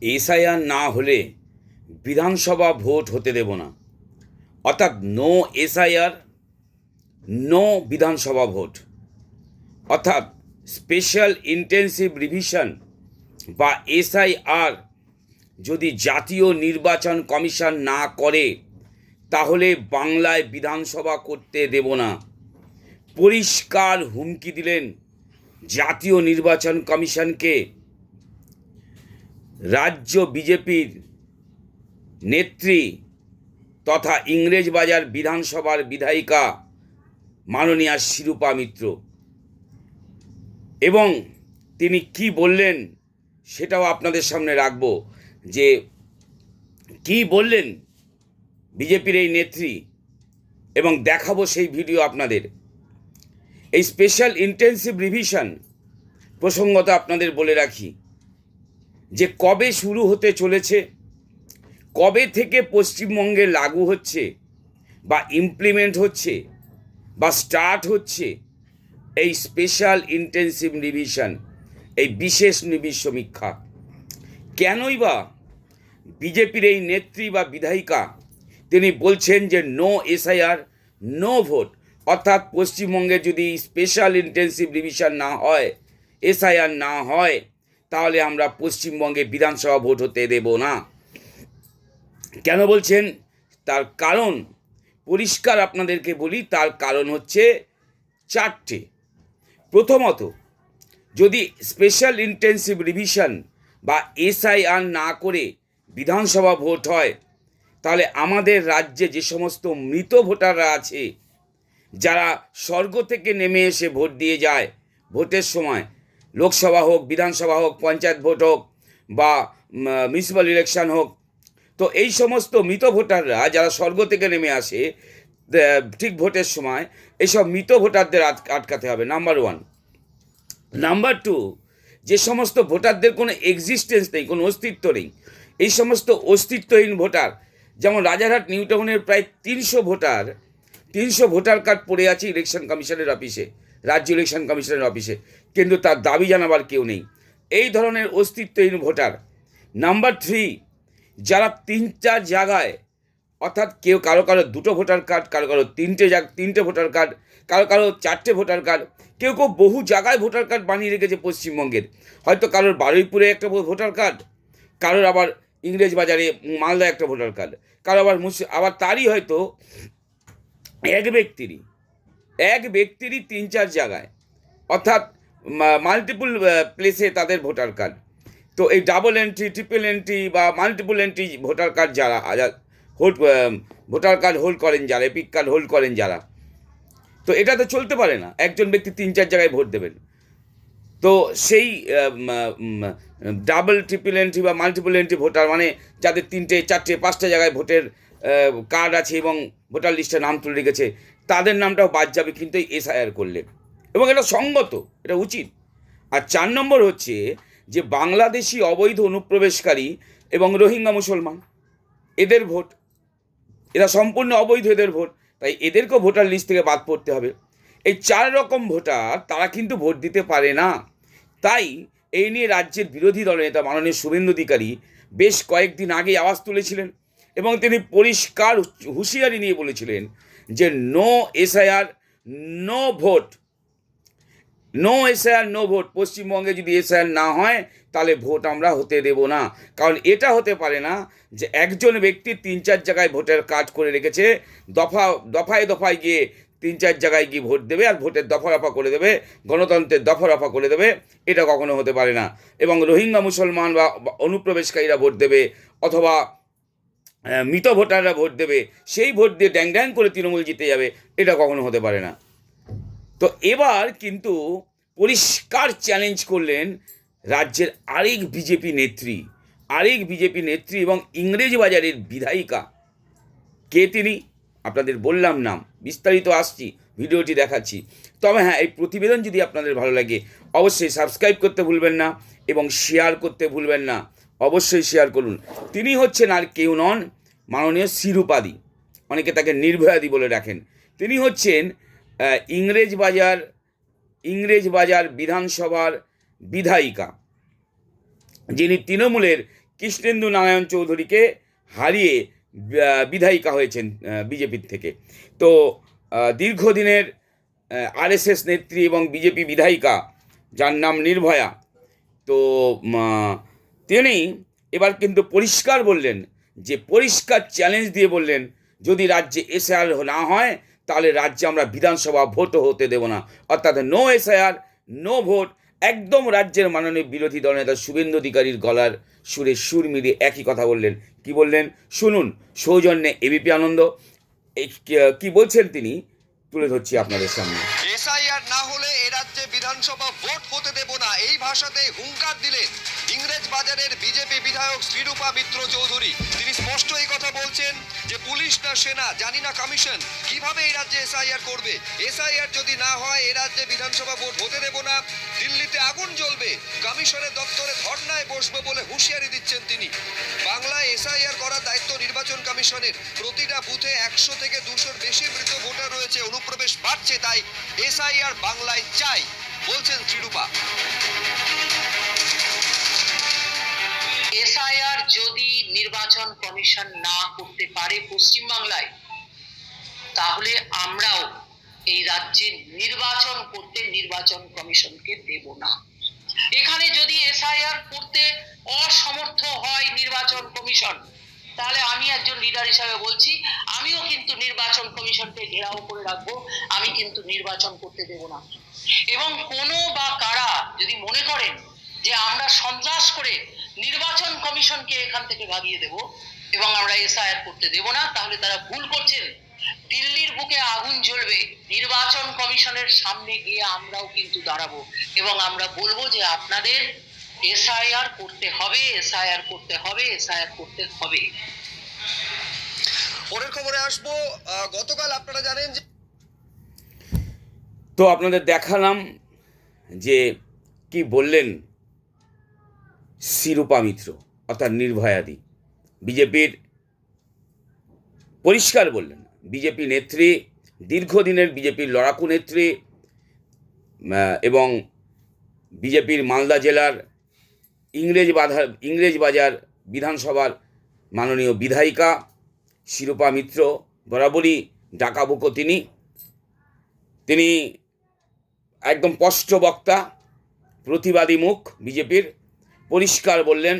SIR না হলে বিধানসভা ভোট হতে দেব না। অর্থাৎ নো এসআইআর নো বিধানসভা ভোট। অর্থাৎ স্পেশাল ইন্টেন্সিভ রিভিশন বা এসআইআর যদি জাতীয় নির্বাচন কমিশন না করে, তাহলে বাংলায় বিধানসভা করতে দেব না। পরিষ্কার হুমকি দিলেন জাতীয় নির্বাচন কমিশনকে রাজ্য বিজেপির নেত্রী তথা ইংরেজবাজার বিধানসভার বিধায়িকা মাননীয়া শিরূপা মিত্র। এবং তিনি কি বললেন সেটাও আপনাদের সামনে রাখব যে কি বললেন বিজেপির এই নেত্রী এবং দেখাবো সেই ভিডিও আপনাদের। এই স্পেশাল ইন্টেন্সিভ রিভিশন প্রসঙ্গত আপনাদের বলে রাখি। যে কবে শুরু হতে চলেছে, কবে থেকে পশ্চিমবঙ্গে লাগু হচ্ছে, বা ইমপ্লিমেন্ট হচ্ছে, বা স্টার্ট হচ্ছে, এই স্পেশাল ইন্টেন্সিভ রিভিশন এই বিশেষ নিবিড় সমীক্ষা। কেনই বা বিজেপির এই নেত্রী বা বিধায়িকা, তিনি বলছেন যে নো এসআইআর নো ভোট অর্থাৎ পশ্চিমবঙ্গে যদি স্পেশাল ইন্টেন্সিভ রিভিশন না হয় এসআইআর না হয় তাহলে আমরা পশ্চিমবঙ্গে বিধানসভা ভোট হতে দেব না। কেন বলছেন? তার কারণ পরিষ্কার আপনাদেরকে বলি, তার কারণ হচ্ছে চারটে। প্রথমত, যদি স্পেশাল ইন্টেন্সিভ রিভিশন বা এসআইআর না করে বিধানসভা ভোট হয়, তাহলে আমাদের রাজ্যে যে সমস্ত মৃত ভোটাররা আছে, যারা স্বর্গ থেকে নেমে এসে ভোট দিয়ে যায়, ভোটের সময় লোকসভা হোক, বিধানসভা হোক, পঞ্চায়েত ভোট হোক বা মিউনিসিপ্যাল ইলেকশন হোক, তো এই সমস্ত মৃত ভোটাররা যারা স্বর্গ থেকে নেমে আসে ঠিক ভোটের সময় এইসব মৃত ভোটারদের আট- আটকাতে হবে নাম্বার ওয়ান নাম্বার টু যে সমস্ত ভোটারদের কোনো এক্সিস্টেন্স নেই, কোনো অস্তিত্ব নেই, এই সমস্ত অস্তিত্বহীন ভোটার, যেমন রাজারহাট নিউ টাউনের প্রায় তিনশো ভোটার তিনশো ভোটার কার্ড পড়ে আছে ইলেকশন কমিশনের অফিসে রাজ্য ইলেকশন কমিশনের অফিসে কিন্তু তার দাবি জানাবার কেউ নেই। এই ধরনের অস্তিত্বহীন ভোটার। নাম্বার থ্রি যারা তিন চার জায়গায়, অর্থাৎ কেউ কারও কারও দুটো ভোটার কার্ড, কারও কারও তিনটে জাগ তিনটে ভোটার কার্ড, কারও কারও চারটে ভোটার কার্ড, কেউ কেউ বহু জায়গায় ভোটার কার্ড বানিয়ে রেখেছে পশ্চিমবঙ্গের। হয়তো কারোর বারুইপুরে একটা ভোটার কার্ড, কারোর আবার ইংরেজ বাজারে মালদা একটা ভোটার কার্ড কারও আবার মুর্শি আবার তারই হয়তো এক ব্যক্তিরই এক ব্যক্তিরই তিন চার জায়গায়। অর্থাৎ মাল্টিপুল প্লেসে তাদের ভোটার কার্ড তো এই ডাবল এন্ট্রি ট্রিপল এন্ট্রি বা মাল্টিপুল এন্ট্রি ভোটার কার্ড যারা হোল্ড ভোটার কার্ড হোল্ড করেন যারা, এপিক কার্ড হোল্ড করেন যারা, তো এটা তো চলতে পারে না। একজন ব্যক্তি তিন, চার জায়গায় ভোট দেবেন। তো সেই ডাবল ট্রিপল এন্ট্রি বা মাল্টিপল এন্ট্রি ভোটার মানে যাদের তিনটে, চারটে, পাঁচটা জায়গায় ভোটের কার্ড আছে এবং ভোটার লিস্টে নাম তুলে রেখেছে, তাদের নামটাও বাদ যাবে কিন্তু এই এসআইআর করলে। এবং এটা সঙ্গত, এটা উচিত। আর চার নম্বর হচ্ছে যে বাংলাদেশি অবৈধ অনুপ্রবেশকারী এবং রোহিঙ্গা মুসলমান, এদের ভোট। এরা সম্পূর্ণ অবৈধ এদের ভোট, তাই এদেরকেও ভোটার লিস্ট থেকে বাদ পড়তে হবে। এই চার রকম ভোটার, তারা কিন্তু ভোট দিতে পারে না। তাই এই নিয়ে রাজ্যের বিরোধী দলের নেতা মাননীয় শুভেন্দু অধিকারী বেশ কয়েকদিন আগে আওয়াজ তুলেছিলেন এবং তিনি পরিষ্কার হুঁশিয়ারি নিয়ে বলেছিলেন যে no SIR no vote no SIR, no vote. পশ্চিমবঙ্গে যদি এসআইআর না হয়, তাহলে ভোট আমরা হতে দেব না। কারণ এটা হতে পারে না যে একজন ব্যক্তি তিন চার জায়গায় ভোটের কাজ করে রেখেছে, দফা, দফায় দফায় গিয়ে তিন চার জায়গায় গিয়ে ভোট দেবে আর ভোটের দফা রফা করে দেবে, গণতন্ত্রের দফা রফা করে দেবে, এটা কখনো হতে পারে না। এবং রোহিঙ্গা মুসলমান বা অনুপ্রবেশকারীরা ভোট দেবে অথবা মৃত ভোটাররা ভোট দেবে, সেই ভোট দিয়ে ড্যাং ড্যাং করে তৃণমূল জিতে যাবে, এটা কখনো হতে পারে না। তো এবার কিন্তু পরিষ্কার চ্যালেঞ্জ করলেন রাজ্যের আরেক বিজেপি নেত্রী। আরেক বিজেপি নেত্রী এবং ইংরেজ বাজারের বিধায়িকা। কে তিনি? আপনাদের বললাম নাম। বিস্তারিত আসছি, ভিডিওটি দেখাচ্ছি। তবে হ্যাঁ এই প্রতিবেদন যদি আপনাদের ভালো লাগে, অবশ্যই সাবস্ক্রাইব করতে ভুলবেন না এবং শেয়ার করতে ভুলবেন না। অবশ্যই শেয়ার করুন। তিনি হচ্ছেন আর কেউ নন, মাননীয় শিরুপাদি। অনেকে তাকে নির্ভয়াদি বলে রাখেন। তিনি হচ্ছেন ইংরেজ বাজার ইংরেজ বাজার বিধানসভার বিধায়িকা, যিনি তৃণমূলের কৃষ্ণেন্দু নারায়ণ চৌধুরীকে হারিয়ে বিধায়িকা হয়েছেন বিজেপির থেকে। তো দীর্ঘদিনের আরএসএস নেত্রী এবং বিজেপি বিধায়িকা, যার নাম নির্ভয়া, তো তিনি এবার কিন্তু পরিষ্কার বললেন যে, পরিষ্কার চ্যালেঞ্জ দিয়ে বললেন, যদি রাজ্যে এসআইআর না হয় তাহলে রাজ্যে আমরা বিধানসভা ভোটও হতে দেব না। অর্থাৎ নো এসআইআর নো ভোট একদম রাজ্যের মাননীয় বিরোধী দলনেতা শুভেন্দু অধিকারীর গলার সুরে সুর মিলিয়ে একই কথা বললেন। কি বললেন? শুনুন, সৌজন্যে এবিপি আনন্দ। কি- বলছেন তিনি? তুলে ধরছি আপনাদের সামনে। এসআইআর না হলে এ রাজ্যে বিধানসভা ভোট হতে দেব না। এই ভাষাতে হুঙ্কার দিলেন ইংরেজ বাজারের বিজেপি বিধায়ক শ্রীরূপা মিত্র চৌধুরী। স্পষ্ট এই কথা বলছেন যে পুলিশ না সেনা, জানি না কমিশন। কীভাবে এই রাজ্যে এসআইআর করবে? এসআইআর যদি না হয়, এ রাজ্যে বিধানসভা ভোট হতে দেব না। দিল্লিতে আগুন জ্বলবে। কমিশনের দপ্তরে ধর্নায় বসবো বলে হুঁশিয়ারি দিচ্ছেন তিনি। বাংলায় এসআইআর করার দায়িত্ব নির্বাচন কমিশনের। প্রতিটা বুথে একশো থেকে দুশোর বেশি মৃত ভোটার রয়েছে। অনুপ্রবেশ বাড়ছে, তাই এসআইআর বাংলায় চাই, বলছেন শ্রীরূপা এসআইআর যদি নির্বাচন কমিশন না করতে পারে পশ্চিমবাংলায়, তাহলে আমরাও এই রাজ্যে নির্বাচন করতে নির্বাচন কমিশনকে দেব না। এখানে যদি এসআইআর করতে অসমর্থ হয় নির্বাচন কমিশন, তাহলে আমি একজন লিডার হিসাবে বলছি, আমিও কিন্তু নির্বাচন কমিশনকে ঘেরাও করে রাখব, আমি কিন্তু নির্বাচন করতে দেব না। এবং কোনো বা কারা যদি মনে করেন যে আমরা সন্ত্রাস করে কমিশনকে এখান থেকে ভাগিয়ে দেব এবং আমরা এসআইআর করতে দেব না তাহলে তারা ভুল করছেন। দিল্লির বুকে আগুন জ্বলবে নির্বাচন কমিশনের সামনে গিয়ে আমরাও কিন্তু দাঁড়াবো এবং আমরা বলব যে আপনাদের এসআইআর করতে হবে এসআইআর করতে হবে এসআইআর করতে হবে। পরের খবরে আসব আহ, গতকাল আপনারা জানেন যে তো আপনাদের দেখালাম যে কি বললেন শিরূপা মিত্র। অর্থাৎ নির্ভয়াদি। বিজেপির পরিষ্কার বললেন বিজেপি নেত্রী, দীর্ঘদিনের বিজেপির লড়াকু নেত্রী এবং বিজেপির মালদা জেলার ইংরেজ বাজার ইংরেজ বাজার বিধানসভার মাননীয় বিধায়িকা শিরূপা মিত্র বরাবরই ডাকাবুকো তিনি। তিনি একদম স্পষ্ট বক্তা, প্রতিবাদী মুখ বিজেপির। পরিষ্কার বললেন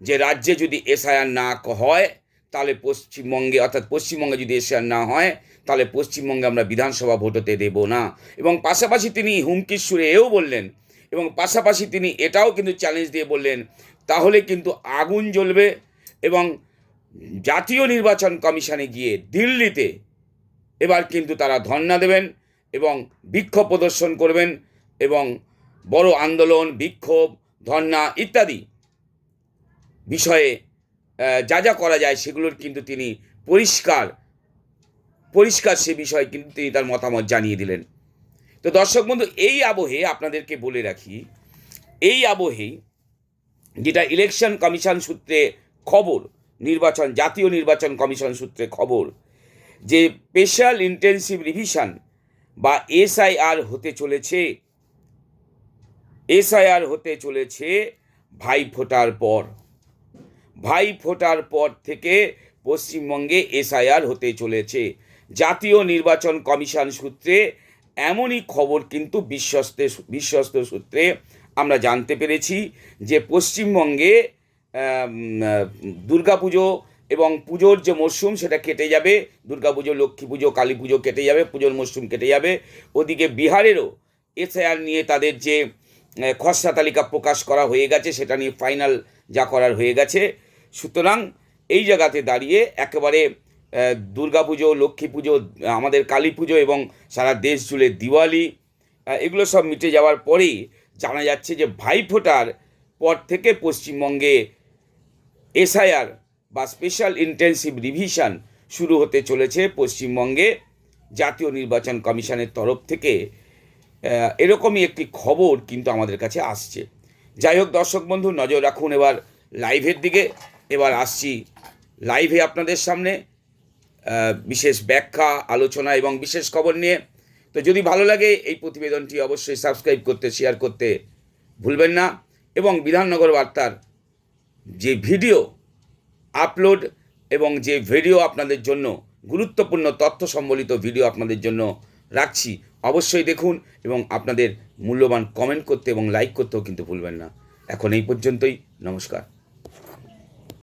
যে রাজ্যে যদি এসআইআর না হয়, তাহলে পশ্চিমবঙ্গে, অর্থাৎ পশ্চিমবঙ্গে যদি এসআইআর না হয়, তাহলে পশ্চিমবঙ্গে আমরা বিধানসভা ভোট হতে দেব না। এবং পাশাপাশি তিনি হুমকির সুরে এও বললেন, এবং পাশাপাশি তিনি এটাও কিন্তু চ্যালেঞ্জ দিয়ে বললেন, তাহলে কিন্তু আগুন জ্বলবে এবং জাতীয় নির্বাচন কমিশনে গিয়ে দিল্লিতে এবার কিন্তু তারা ধর্ণা দেবেন এবং বিক্ষোভ প্রদর্শন করবেন এবং বড় আন্দোলন, বিক্ষোভ, ধর্ণা ইত্যাদি বিষয়ে যা যা করা যায় সেগুলোর কিন্তু তিনি পরিষ্কার পরিষ্কার সে বিষয়ে কিন্তু তিনি তার মতামত জানিয়ে দিলেন। তো দর্শক বন্ধু, এই আবহে আপনাদেরকে বলে রাখি, এই আবহেই যেটা ইলেকশন কমিশন সূত্রে খবর, নির্বাচন, জাতীয় নির্বাচন কমিশন সূত্রে খবর, যে স্পেশাল ইন্টেনসিভ রিভিশন বা এসআইআর হতে চলেছে এসআইআর হতে চলেছে ভাই ফোটার পর। ভাই ফোটার পর থেকে পশ্চিমবঙ্গে এসআইআর হতে চলেছে। জাতীয় নির্বাচন কমিশন সূত্রে এমনই খবর কিন্তু বিশ্বস্ত বিশ্বস্ত সূত্রে আমরা জানতে পেরেছি যে পশ্চিমবঙ্গে দুর্গাপুজো এবং পুজোর যে মরশুম সেটা কেটে যাবে। দুর্গাপুজো, লক্ষ্মী পুজো, কালী পুজো কেটে যাবে, পুজোর মরশুম কেটে যাবে। ওদিকে বিহারেরও এসআইআর নিয়ে তাদের যে খসড়া তালিকা প্রকাশ করা হয়ে গেছে, সেটা নিয়ে ফাইনাল যা করার হয়ে গেছে। সুতরাং এই জায়গাতে দাঁড়িয়ে একেবারে দুর্গাপুজো লক্ষ্মী পুজো আমাদের কালী পুজো এবং সারা দেশ জুড়ে দিওয়ালি এগুলো সব মিটে যাওয়ার পরেই জানা যাচ্ছে যে ভাইফোঁটার পর থেকে পশ্চিমবঙ্গে এসআইআর বা স্পেশাল ইন্টেনসিভ রিভিশন শুরু হতে চলেছে পশ্চিমবঙ্গে জাতীয় নির্বাচন কমিশনের তরফ থেকে। এরকমই একটি খবর কিন্তু আমাদের কাছে আসছে। যাই হোক দর্শক বন্ধু, নজর রাখুন এবার লাইভের দিকে। এবার আসছি লাইভে আপনাদের সামনে বিশেষ ব্যাখ্যা, আলোচনা এবং বিশেষ খবর নিয়ে। তো যদি ভালো লাগে, এই প্রতিবেদনটি অবশ্যই সাবস্ক্রাইব করতে শেয়ার করতে ভুলবেন না। এবং বিধাননগর বার্তার যে ভিডিও আপলোড এবং যে ভিডিও আপনাদের জন্য গুরুত্বপূর্ণ তথ্য সম্বলিত ভিডিও আপনাদের জন্য রাখছি, অবশ্যই দেখুন এবং আপনাদের মূল্যবান কমেন্ট করতে এবং লাইক করতেও কিন্তু ভুলবেন না। এখন এই পর্যন্তই, নমস্কার।